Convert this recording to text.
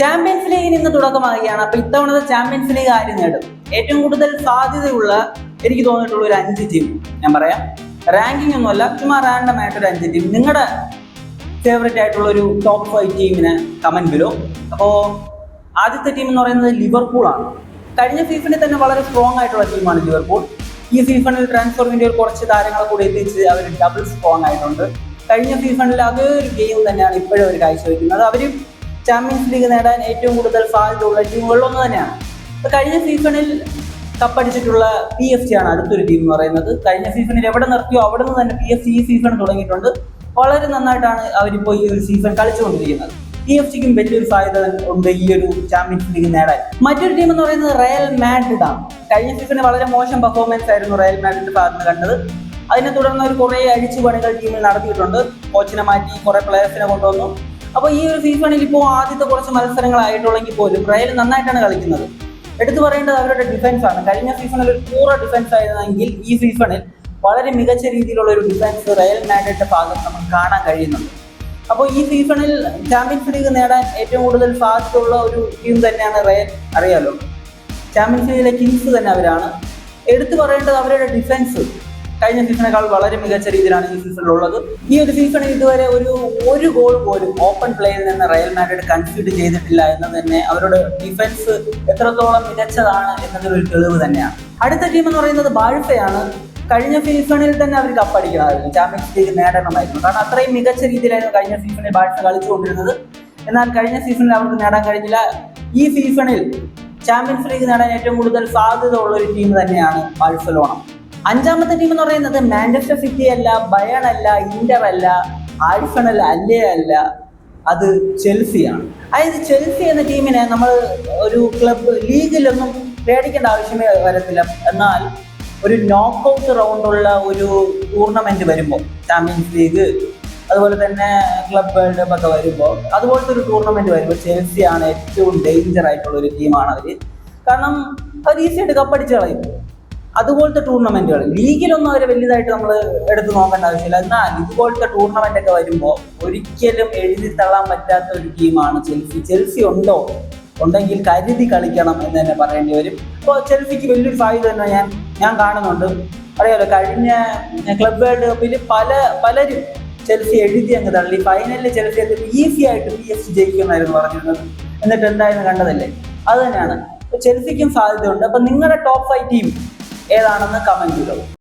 Champions ലീഗിന് ഇന്ന് തുടക്കമാകുകയാണ് അപ്പൊ ഇത്തവണത്തെ ചാമ്പ്യൻസ് ലീഗ് ആര് നേടും. ഏറ്റവും കൂടുതൽ സാധ്യതയുള്ള എനിക്ക് തോന്നിയിട്ടുള്ള ഒരു അഞ്ച് ടീം ഞാൻ പറയാം. റാങ്കിങ് ഒന്നുമല്ല ചുമ്മാ റാൻഡം ആയിട്ട് ഒരു അഞ്ച് ടീം നിങ്ങളുടെ ഫേവറേറ്റ് ആയിട്ടുള്ള ഒരു ടോപ്പ് ഫൈവ് ടീമിന് കമന്റ് വരും അപ്പോൾ ആദ്യത്തെ ടീം എന്ന് പറയുന്നത് ലിവർപൂൾ ആണ്. കഴിഞ്ഞ സീസണിൽ തന്നെ വളരെ സ്ട്രോങ് ആയിട്ടുള്ള ടീമാണ് ലിവർപൂൾ ഈ സീസണിൽ ട്രാൻസ്ഫർ വേണ്ടി കുറച്ച് താരങ്ങളെ കൂടി എത്തിച്ച് അവർ ഡബിൾ സ്ട്രോങ് ആയിട്ടുണ്ട്. കഴിഞ്ഞ സീസണിൽ അതേ ഒരു ഗെയിം തന്നെയാണ് ഇപ്പോഴും അവർ കാഴ്ചവെക്കുന്നത്. അവരും ചാമ്പ്യൻസ് ലീഗ് നേടാൻ ഏറ്റവും കൂടുതൽ സാധ്യതയുള്ള ടീമുകളിലൊന്ന് തന്നെയാണ്. ഇപ്പൊ കഴിഞ്ഞ സീസണിൽ കപ്പടിച്ചിട്ടുള്ള പി എഫ് സി ആണ് അടുത്തൊരു ടീം എന്ന് പറയുന്നത്. കഴിഞ്ഞ സീസണിൽ എവിടെ നിർത്തിയോ അവിടെ നിന്ന് തന്നെ പി എഫ് സി ഈ സീസൺ തുടങ്ങിയിട്ടുണ്ട്. വളരെ നന്നായിട്ടാണ് അവരിപ്പോൾ ഈ ഒരു സീസൺ കളിച്ചുകൊണ്ടിരിക്കുന്നത്. പി എഫ് സിക്കും വലിയൊരു സാധ്യത ഉണ്ട് ഈ ഒരു ചാമ്പ്യൻസ് ലീഗ് നേടാൻ. മറ്റൊരു ടീം എന്ന് പറയുന്നത് റയൽ മാഡ്രിഡ് ആണ്. കഴിഞ്ഞ സീസണിൽ വളരെ മോശം പെർഫോമൻസ് ആയിരുന്നു റയൽ മാഡ്രിഡ് ഭാഗത്ത് കണ്ടത്. അതിനെ തുടർന്ന് അവർ കുറേ അഴിച്ചുപണികൾ ടീമിൽ നടത്തിയിട്ടുണ്ട്. കോച്ചിനെ മാറ്റി കുറേ പ്ലെയേഴ്സിനെ കൊണ്ടുവന്നു. അപ്പോൾ ഈ ഒരു സീസണിൽ ഇപ്പോൾ ആദ്യത്തെ കുറച്ച് മത്സരങ്ങളായിട്ടുള്ളെങ്കിൽ പോലും റയൽ നന്നായിട്ടാണ് കളിക്കുന്നത്. എടുത്തു പറയേണ്ടത് അവരുടെ ഡിഫൻസ് ആണ്. കഴിഞ്ഞ സീസണിൽ ഒരു പൂറ ഡിഫൻസ് ആയിരുന്നെങ്കിൽ ഈ സീസണിൽ വളരെ മികച്ച രീതിയിലുള്ള ഒരു ഡിഫൻസ് റയൽ മാഡ്രിഡിന്റെ ഭാഗത്ത് നമുക്ക് കാണാൻ കഴിയുന്നുണ്ട്. അപ്പോൾ ഈ സീസണിൽ ചാമ്പ്യൻസ് ലീഗ് നേടാൻ ഏറ്റവും കൂടുതൽ സാധ്യതയുള്ള ഒരു ടീം തന്നെയാണ് റയൽ അറിയാലോ? ചാമ്പ്യൻസ് ലീഗിലെ കിങ്സ് തന്നെ അവരാണ്. എടുത്തു പറയേണ്ടത് അവരുടെ ഡിഫൻസ് കഴിഞ്ഞ സീസണേക്കാൾ വളരെ മികച്ച രീതിയിലാണ് ഈ സീസണിൽ ഉള്ളത്. ഈ ഒരു സീസണിൽ ഇതുവരെ ഒരു ഒരു ഗോൾ പോലും ഓപ്പൺ പ്ലേയിൽ നിന്ന് റയൽ മാഡ്രിഡ് കൺസീഡ് ചെയ്തിട്ടില്ല എന്നത് തന്നെ അവരുടെ ഡിഫൻസ് എത്രത്തോളം മികച്ചതാണ് എന്നതിനൊരു തെളിവ് തന്നെയാണ്. അടുത്ത ടീം എന്ന് പറയുന്നത് ബാഴ്സയാണ്. കഴിഞ്ഞ സീസണിൽ തന്നെ അവർ കപ്പടിക്കണമായിരുന്നു ചാമ്പ്യൻസ് ലീഗ് നേടണമായിരുന്നു. കാരണം അത്രയും മികച്ച രീതിയിലായിരുന്നു കഴിഞ്ഞ സീസണിൽ ബാഴ്സ കളിച്ചുകൊണ്ടിരുന്നത്. എന്നാൽ കഴിഞ്ഞ സീസണിൽ അവർക്ക് നേടാൻ കഴിഞ്ഞില്ല. ഈ സീസണിൽ ചാമ്പ്യൻസ് ലീഗ് നേടാൻ ഏറ്റവും കൂടുതൽ സാധ്യത ഉള്ള ഒരു ടീം തന്നെയാണ് ബാഴ്സലോണ. അഞ്ചാമത്തെ ടീം എന്ന് പറയുന്നത് മാഞ്ചസ്റ്റർ സിറ്റി അല്ല ബയൺ അല്ല ഇന്റർ അല്ല ആഴ്സണൽ അല്ലേ അല്ല. അത് ചെൽസിയാണ് അതായത് ചെൽസി എന്ന ടീമിനെ നമ്മൾ ഒരു ക്ലബ്ബ് ലീഗിലൊന്നും പേടിക്കേണ്ട ആവശ്യമേ വരത്തില്ല. എന്നാൽ ഒരു നോക്കൗട്ട് റൗണ്ടുള്ള ഒരു ടൂർണമെന്റ് വരുമ്പോൾ ചാമ്പ്യൻസ് ലീഗ് അതുപോലെ തന്നെ ക്ലബ് വേൾഡ് കപ്പ് ഒക്കെ വരുമ്പോൾ അതുപോലത്തെ ഒരു ടൂർണമെന്റ് വരുമ്പോൾ ചെൽസിയാണ് ഏറ്റവും ഡേഞ്ചർ ആയിട്ടുള്ള ഒരു ടീമാണ് അവർ കാരണം അവർ ഈസിയായിട്ട് കപ്പടിച്ച് കളയും. അതുപോലത്തെ ടൂർണമെന്റുകൾ. ലീഗിലൊന്നും അവരെ വലുതായിട്ട് നമ്മൾ എടുത്തു നോക്കേണ്ട ആവശ്യമില്ല. എന്നാൽ ഇതുപോലത്തെ ടൂർണമെന്റ് ഒക്കെ വരുമ്പോൾ ഒരിക്കലും എഴുതി തള്ളാൻ പറ്റാത്ത ഒരു ടീമാണ് ചെൽസി. ചെൽസി ഉണ്ടോ? ഉണ്ടെങ്കിൽ കരുതി കളിക്കണം എന്ന് തന്നെ പറയേണ്ടി വരും. അപ്പോൾ ചെൽസിക്ക് വലിയൊരു സാധ്യത തന്നെ ഞാൻ ഞാൻ കാണുന്നുണ്ട്. അറിയാലോ കഴിഞ്ഞ ക്ലബ് വേൾഡ് കപ്പിൽ പല പലരും ചെൽസി എഴുതി അങ്ങ് തള്ളി. ഫൈനലിൽ ചെൽസി ഈസി ആയിട്ട് പി എസ് ജയിക്കുമെന്നായിരുന്നു പറഞ്ഞിരുന്നത്. എന്നിട്ട് എന്തായാലും കണ്ടതല്ലേ? അത് തന്നെയാണ്. ചെൽസിക്കും സാധ്യതയുണ്ട്. അപ്പം നിങ്ങളുടെ ടോപ്പ് ഫൈവ് ടീം ഏതാണെന്ന് കമന്റ് ചെയ്തോളൂ